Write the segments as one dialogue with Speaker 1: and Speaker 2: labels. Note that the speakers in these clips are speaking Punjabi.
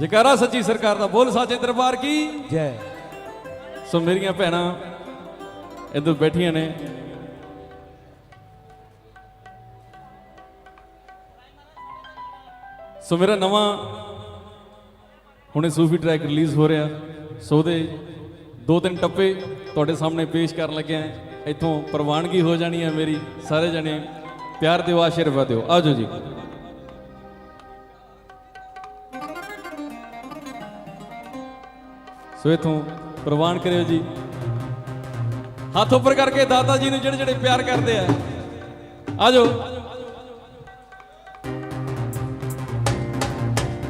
Speaker 1: ਜਕਾਰਾ ਸੱਚੀ ਸਰਕਾਰ ਦਾ ਬੋਲ ਸਾਚੇ ਦਰਬਾਰ ਕੀ?
Speaker 2: ਜੈ।
Speaker 1: ਸੋ ਮੇਰੀਆਂ ਭੈਣਾਂ ਇੱਧਰ ਬੈਠੀਆਂ ਨੇ। ਸੋ ਮੇਰਾ ਨਵਾਂ ਹੁਣੇ ਸੂਫੀ ਟਰੈਕ ਰਿਲੀਜ਼ ਹੋ ਰਿਹਾ। ਸੋ ਉਹਦੇ ਦੋ ਤਿੰਨ ਟੱਪੇ ਤੁਹਾਡੇ ਸਾਹਮਣੇ ਪੇਸ਼ ਕਰਨ ਲੱਗਿਆ ਇੱਥੋਂ ਪ੍ਰਵਾਨਗੀ ਹੋ ਜਾਣੀ ਹੈ ਮੇਰੀ। ਸਾਰੇ ਜਣੇ ਪਿਆਰ ਦਿਓ, ਆਸ਼ੀਰਵਾਦ ਦਿਓ। ਆਜੋ ਜੀ। ਸੋ ਇਥੋਂ ਪ੍ਰਵਾਨ ਕਰਿਓ ਜੀ। ਹੱਥ ਉੱਪਰ ਕਰਕੇ ਦਾਤਾ ਜੀ ਨੂੰ ਜਿਹੜੇ ਜਿਹੜੇ ਪਿਆਰ ਕਰਦੇ ਆ। ਆਜੋ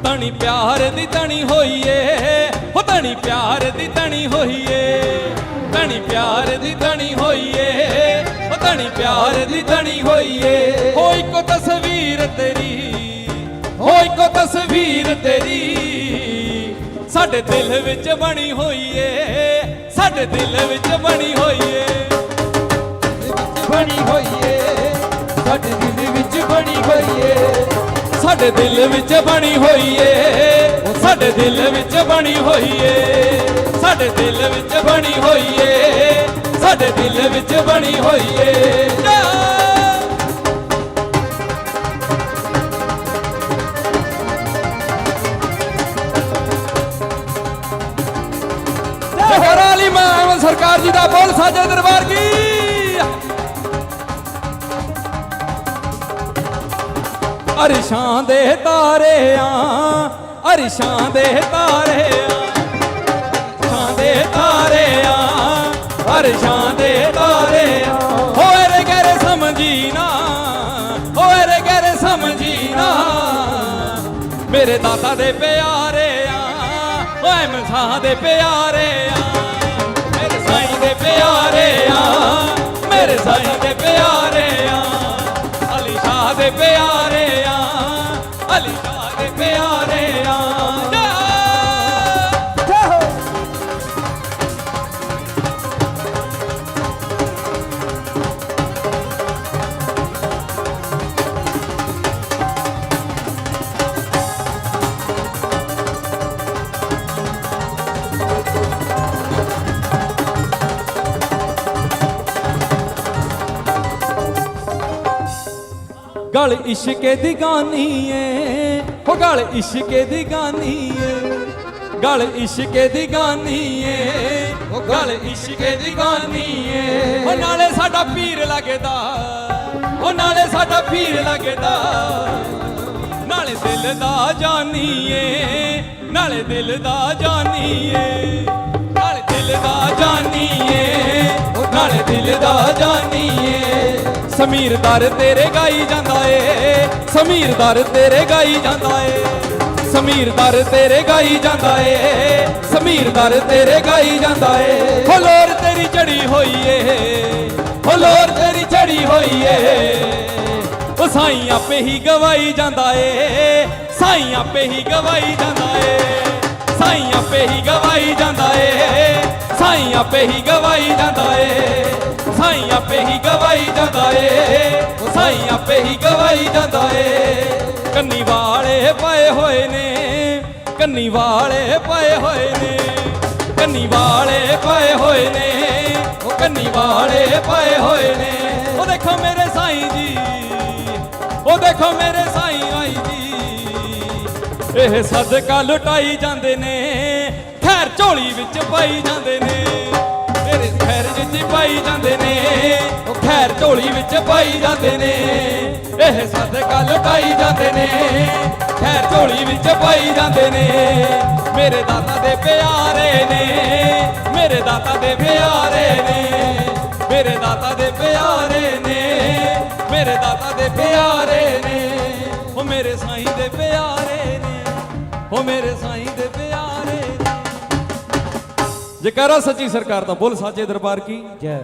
Speaker 1: ਤਣੀ ਪਿਆਰ ਦੀ ਤਣੀ ਹੋਈਏ, ਹੋ ਤਣੀ ਪਿਆਰ ਦੀ ਤਣੀ ਹੋਈਏ ਤਣੀ ਪਿਆਰ ਦੀ ਤਣੀ ਹੋਈਏ, ਹੋ ਤਣੀ ਪਿਆਰ ਦੀ ਤਣੀ ਹੋਈਏ। ਹੋ ਇੱਕੋ ਤਸਵੀਰ ਤੇਰੀ, ਹੋ ਇੱਕੋ ਤਸਵੀਰ ਤੇਰੀ, ਸਾਡੇ ਦਿਲ ਵਿੱਚ ਬਣੀ ਹੋਈ ਏ ਸਾਡੇ ਦਿਲ ਵਿੱਚ ਬਣੀ ਹੋਈਏ।
Speaker 2: ਬਣੀ ਹੋਈ ਏ ਸਾਡੇ ਦਿਲ ਵਿੱਚ ਬਣੀ ਹੋਈ ਏ
Speaker 1: ਸਾਡੇ ਦਿਲ ਵਿੱਚ ਬਣੀ ਹੋਈ ਏ ਸਾਡੇ ਦਿਲ ਵਿੱਚ ਬਣੀ ਹੋਈ ਏ ਸਾਡੇ ਦਿਲ ਵਿੱਚ ਬਣੀ ਹੋਈ ਏ ਸਾਡੇ ਦਿਲ ਵਿੱਚ ਬਣੀ ਹੋਈ ਏ ਸਰਕਾਰ ਜੀ ਦਾ ਬੋਲ ਸਾਜੇ ਦਰਬਾਰ ਕੀ? ਅਰਸ਼ਾਂ ਦੇ ਤਾਰੇ ਆ ਅਰਸ਼ਾਂ ਦੇ ਤਾਰੇ ਆ ਅਰਸ਼ਾਂ ਦੇ ਤਾਰੇ ਆ ਅਰਸ਼ਾਂ ਦੇ ਤਾਰੇ ਆ ਹੋਏ ਰੇ ਗਰੇ ਸਮਝੀ ਨਾ, ਹੋਏ ਰੇ ਗਰੇ ਸਮਝੀ ਨਾ, ਮੇਰੇ ਦਾਤਾ ਦੇ ਪਿਆਰੇ ਆ ਓਏ ਮਸਾਂ ਦੇ ਪਿਆਰੇ ਆ ਮੇਰੇ ਸਾਈਂ ਦੇ ਪਿਆਰੇ ਆ ਮੇਰੇ ਸਾਈਂ ਦੇ ਪਿਆਰੇ ਗਲ ਇਸ਼ਕੇ ਦੀ ਗਾਨੀ ਏ। ਹੋ ਗਲ ਇਸ਼ਕੇ ਦੀ ਗਾਨੀ ਏ। ਗਲ ਇਸ਼ਕੇ ਦੀ ਗਾਨੀ ਏ। ਉਹ ਗਲ ਇਸ਼ਕੇ ਦੀ ਗਾਨੀ ਏ। ਉਹ ਨਾਲੇ ਸਾਡਾ ਪੀਰ ਲੱਗਦਾ। ਉਹ ਨਾਲੇ ਸਾਡਾ ਪੀਰ ਲੱਗਦਾ। ਨਾਲੇ ਦਿਲ ਦਾ ਜਾਨੀ ਏ। ਨਾਲੇ ਦਿਲ ਦਾ ਜਾਨੀ ਏ। ਨਾਲੇ ਦਿਲ ਦਾ ਜਾਨੀ ਏ। ਨਾਲੇ ਦਿਲ ਦਾ ਜਾਨੀ ਏ। ਸਮੀਰਦਾਰ ਤੇਰੇ ਗਾਈ ਜਾਂਦਾ ਏ। ਸਮੀਰ ਦਰ ਤੇਰੇ ਗਾਈ ਜਾਂਦਾ ਏ। ਸਮੀਰਦਾਰ ਤੇਰੇ ਗਾਈ ਜਾਂਦਾ ਏ। ਸਮੀਰਦਾਰ ਤੇਰੇ ਗਾਈ ਜਾਂਦਾ ਏ। ਹੋ ਲੋਰ ਤੇਰੀ ਚੜੀ ਹੋਈ ਏ। ਹੋ ਲੋਰ ਤੇਰੀ ਚੜੀ ਹੋਈ ਏ। ਉਹ ਸਾਈਂ ਆਪੇ ਹੀ ਗਵਾਈ ਜਾਂਦਾ ਏ। ਸਾਈਂ ਆਪੇ ਹੀ ਗਵਾਈ ਜਾਂਦਾ ਏ। ਸਾਈਂ ਆਪੇ ਹੀ ਗਵਾਈ ਜਾਂਦਾ ਏ। ਸਾਈਂ ਆਪੇ ਹੀ ਗਵਾਈ ਜਾਂਦਾ ਏ। ਸਾਈਂ ਆਪੇ ਹੀ ਗਵਾਈ ਜਾਂਦਾ ਏ। ਉਹ ਸਾਈਂ ਆਪੇ ਹੀ ਗਵਾਈ ਜਾਂਦਾ ਏ। ਕੰਨੀ ਵਾਲੇ ਪਏ ਹੋਏ ਨੇ, ਕੰਨੀ ਵਾਲੇ ਪਏ ਹੋਏ ਨੇ। ਕੰਨੀ ਵਾਲੇ ਪਏ ਹੋਏ ਨੇ, ਉਹ ਕੰਨੀ ਵਾਲੇ ਪਏ ਹੋਏ ਨੇ। ਉਹ ਦੇਖੋ ਮੇਰੇ ਸਾਈਂ ਜੀ, ਉਹ ਦੇਖੋ ਮੇਰੇ ਸਾਈਂ ਆਈ ਜੀ। ਇਹ ਸਦਕਾ ਲੁਟਾਈ ਜਾਂਦੇ ਨੇ, ਖੈਰ ਝੋਲੀ ਵਿੱਚ ਪਾਈ ਜਾਂਦੇ ਨੇ। ਮੇਰੇ ਖੈਰ ਵਿੱਚ ਪਾਈ ਜਾਂਦੇ ਨੇ। ਉਹ ਖੈਰ ਝੋਲੀ ਵਿੱਚ ਪਾਈ ਜਾਂਦੇ ਨੇ। ਇਹ ਸਦਕਾ ਲੁਟਾਈ ਜਾਂਦੇ ਨੇ। ਖੈਰ ਝੋਲੀ ਵਿੱਚ ਪਾਈ ਜਾਂਦੇ ਨੇ। ਮੇਰੇ ਦਾਤਾ ਦੇ ਪਿਆਰੇ ਨੇ। ਮੇਰੇ ਦਾਤਾ ਦੇ ਪਿਆਰੇ ਨੇ। ਮੇਰੇ ਦਾਤਾ ਦੇ ਪਿਆਰੇ ਨੇ। ਮੇਰੇ ਦਾਤਾ ਦੇ ਪਿਆਰੇ ਨੇ। ਉਹ ਮੇਰੇ ਸਾਈਂ ਦੇ ਪਿਆਰੇ ਨੇ। ਉਹ ਮੇਰੇ ਸਾਈਂ ਦੇ जयकारा सची सरकार का बोल साचे दरबार
Speaker 2: की
Speaker 1: जय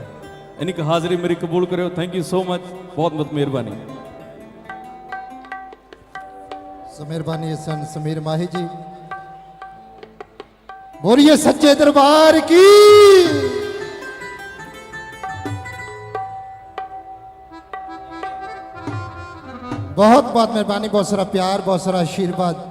Speaker 1: इनकी हाजिरी मेरी कबूल करो थैंक यू सो मच बहुत बहुत
Speaker 3: मेहरबानी समेरबानी सन समीर माही जी बोलिए सच्चे दरबार की बहुत बहुत मेहरबानी बहुत सारा प्यार बहुत सारा आशीर्वाद